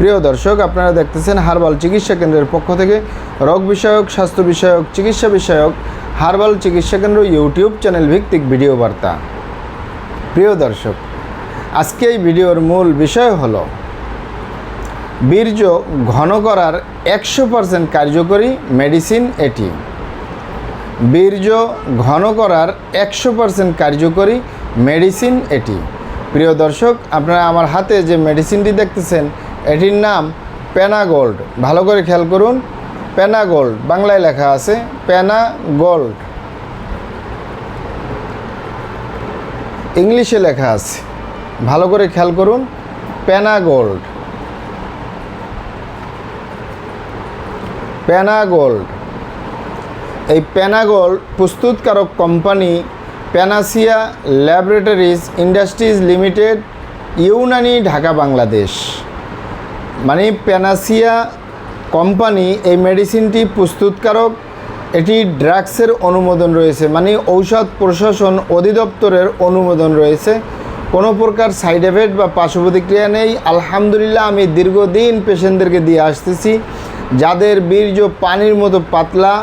প্রিয় দর্শক, আপনারা দেখতেছেন হার্বাল চিকিৎসা কেন্দ্রের পক্ষ থেকে রোগ বিষয়ক, স্বাস্থ্য বিষয়ক, চিকিৎসা বিষয়ক হার্বাল চিকিৎসা কেন্দ্র ইউটিউব চ্যানেল ভিত্তিক ভিডিও বার্তা। প্রিয় দর্শক, আজকে এই ভিডিওর মূল বিষয় হল, বীর্য ঘন করার একশো পারসেন্ট কার্যকরী মেডিসিন এটি। বীর্য ঘন করার একশো পারসেন্ট কার্যকরী মেডিসিন এটি। প্রিয় দর্শক, আপনারা আমার হাতে যে মেডিসিনটি দেখতেছেন এটির নাম প্যানাগোল্ড ভালো করে খেয়াল করুন প্যানাগোল্ড বাংলায় লেখা আছে প্যানাগোল্ড ইংলিশে লেখা আছে। ভালো করে খেয়াল করুন প্যানাগোল্ড প্যানাগোল্ড এই প্যানাগোল্ড প্রস্তুতকারক company Panacea Laboratories Industries Limited, Unani, Dhaka, Bangladesh. মানে প্যানাসিয়া কোম্পানি এই মেডিসিনটি প্রস্তুতকারক। এটি ড্রাগসের অনুমোদন রয়েছে মানে ঔষধ প্রশাসন অধিদপ্তরের অনুমোদন রয়েছে। কোনো প্রকার সাইড এফেক্ট বা পার্শ্ব প্রতিক্রিয়া নেই। আলহামদুলিল্লাহ, আমি দীর্ঘদিন পেশেন্টদেরকে দিয়ে আসতেছি, যাদের বীর্য পানির মতো পাতলা,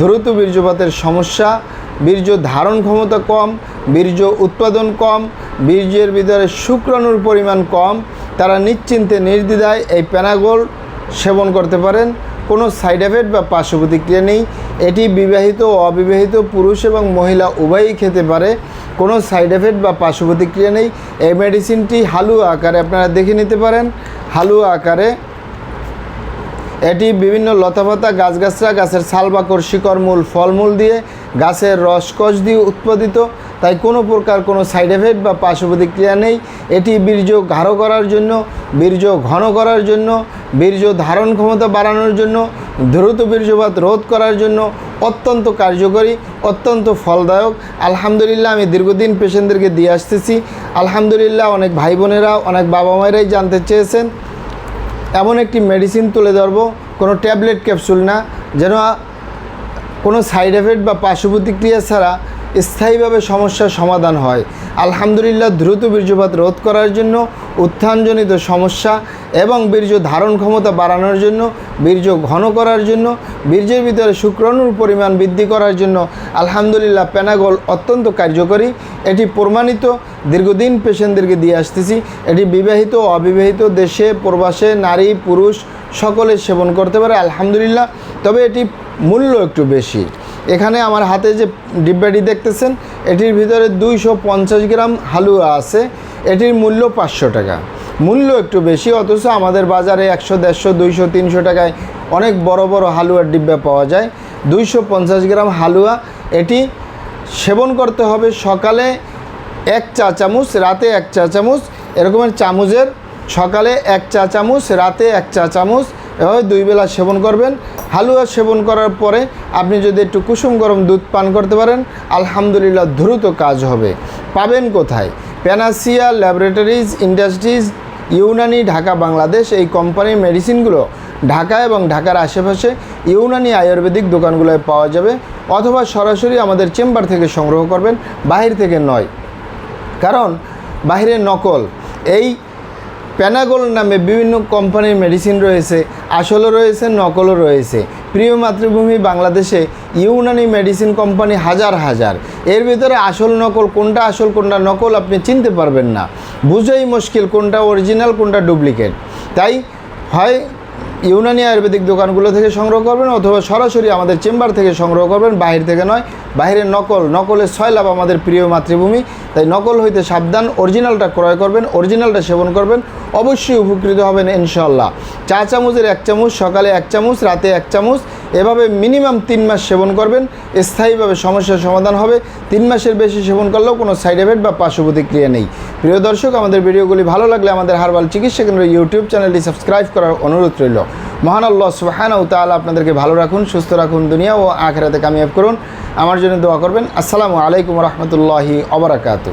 দ্রুত বীর্যপাতের সমস্যা, বীর্য ধারণ ক্ষমতা কম, বীর্য উৎপাদন কম, বীর্যের ভিতরে শুক্রাণুর পরিমাণ কম তারা নিশ্চিন্তে নির্দ্বিধায় এই প্যানাগোল সেবন করতে পারেন। কোনো সাইড এফেক্ট বা পার্শ্ব প্রতিক্রিয়া নেই। এটি বিবাহিত ও অবিবাহিত পুরুষ এবং মহিলা উভয়ই খেতে পারে। কোনো সাইড এফেক্ট বা পার্শ্ব প্রতিক্রিয়া নেই। এই মেডিসিনটি হালুয়া আকারে আপনারা দেখে নিতে পারেন। হালুয়া আকারে এটি বিভিন্ন লতাপাতা গাছগাছরা গাছের ছাল বাকর শিকড় মূল ফলমূল দিয়ে গাছের রসকস দিয়ে উৎপাদিত। তাই কোনো প্রকার কোনো সাইড এফেক্ট বা পার্শ্ব প্রতিক্রিয়া নেই। এটি বীর্য গাঢ় করার জন্য, বীর্য ঘন করার জন্য, বীর্য ধারণ ক্ষমতা বাড়ানোর জন্য, দ্রুত বীর্যপাত রোধ করার জন্য অত্যন্ত কার্যকরী, অত্যন্ত ফলদায়ক। আলহামদুলিল্লাহ, আমি দীর্ঘদিন পেশেন্টদেরকে দিয়ে আসতেছি। আলহামদুলিল্লাহ, অনেক ভাই বোনেরা অনেক বাবা মায়েরাই জানতে চেয়েছেন। এমন একটি মেডিসিন তুলে ধরবো, কোনো ট্যাবলেট ক্যাপসুল না, যেন কোনো সাইড এফেক্ট বা পার্শ্ব প্রতিক্রিয়া ছাড়া স্থায়ীভাবে সমস্যার সমাধান হয়। আলহামদুলিল্লাহ, দ্রুত বীর্যপাত রোধ করার জন্য, উত্থানজনিত সমস্যা এবং বীর্য ধারণ ক্ষমতা বাড়ানোর জন্য, বীর্য ঘন করার জন্য, বীর্যের ভিতরে শুক্রাণুর পরিমাণ বৃদ্ধি করার জন্য আলহামদুলিল্লাহ প্যানাগল অত্যন্ত কার্যকরী। এটি প্রমাণিত, দীর্ঘদিন পেশেন্টদেরকে দিয়ে আসতেছি। এটি বিবাহিত অবিবাহিত দেশে, প্রবাসে, নারী, পুরুষ সকলে সেবন করতে পারে, আলহামদুলিল্লাহ। তবে এটি মূল্য একটু বেশি। এখানে আমার হাতে যে ডিব্বাটি দেখতেছেন, এটির ভিতরে দুইশো পঞ্চাশ গ্রাম হালুয়া আছে। এটির মূল্য পাঁচশো টাকা। মূল্য একটু বেশি, অথচ আমাদের বাজারে একশো, দেড়শো, দুইশো, তিনশো টাকায় অনেক বড় বড় হালুয়ার ডিব্বা পাওয়া যায়। দুইশো পঞ্চাশ গ্রাম হালুয়া, এটি সেবন করতে হবে সকালে এক চা চামচ, রাতে এক চা চামচ, এরকমের চামচের সকালে এক চা চামচ, রাতে এক চা চামচ, এভাবে দুই বেলা সেবন করবেন। হালুয়া সেবন করার পরে আপনি যদি একটু কুসুম গরম দুধ পান করতে পারেন, আলহামদুলিল্লাহ দ্রুত কাজ হবে। পাবেন কোথায়? Panacea Laboratories Industries Unani, Dhaka, Bangladesh. এই কোম্পানির মেডিসিনগুলো ঢাকা এবং ঢাকার আশেপাশে ইউনানি আয়ুর্বেদিক দোকানগুলোয় পাওয়া যাবে অথবা সরাসরি আমাদের চেম্বার থেকে সংগ্রহ করবেন, বাহির থেকে নয়। কারণ, বাহিরে নকল। এই প্যানাগোল নামে বিভিন্ন কোম্পানির মেডিসিন রয়েছে, আসলও রয়েছে, নকলও রয়েছে। প্রিয় মাতৃভূমি বাংলাদেশে ইউনানি মেডিসিন কোম্পানি হাজার হাজার। এর ভিতরে আসল নকল কোনটা, আসল কোনটা নকল আপনি চিনতে পারবেন না। বুঝেই মুশকিল কোনটা অরিজিনাল কোনটা ডুপ্লিকেট তাই হয় ইউনানি আয়ুর্বেদিক দোকানগুলো থেকে সংগ্রহ করবেন অথবা সরাসরি আমাদের চেম্বার থেকে সংগ্রহ করবেন, বাহির থেকে নয়, বাহিরের নকল, নকলের ছয় লাভ আমাদের প্রিয় মাতৃভূমি। তাই নকল হইতে সাবধান, অরিজিনালটা ক্রয় করবেন, অরিজিনালটা সেবন করবেন, অবশ্যই উপকৃত হবেন ইনশাল্লাহ চা চামচের এক চামচ, সকালে এক চামচ, রাতে এক চামচ এভাবে মিনিমাম তিন মাস সেবন করবেন। স্থায়ীভাবে সমস্যার সমাধান হবে। তিন মাসের বেশি সেবন করলেও কোনো সাইড এফেক্ট বা পার্শ্ব প্রতিক্রিয়া নেই। প্রিয় দর্শক, আমাদের ভিডিওগুলি ভালো লাগলে আমাদের হারবাল চিকিৎসা কেন্দ্র ইউটিউব চ্যানেলটি সাবস্ক্রাইব করার অনুরোধ রইল। মহান আল্লাহ সুবাহানা ও তাআলা আপনাদেরকে ভালো রাখুন, সুস্থ রাখুন দুনিয়া ও আখেরাতে কামিয়াব করুন। আমার জন্য দোয়া করবেন। আসসালামু আলাইকুম রহমতুল্লাহি অবরাকাতু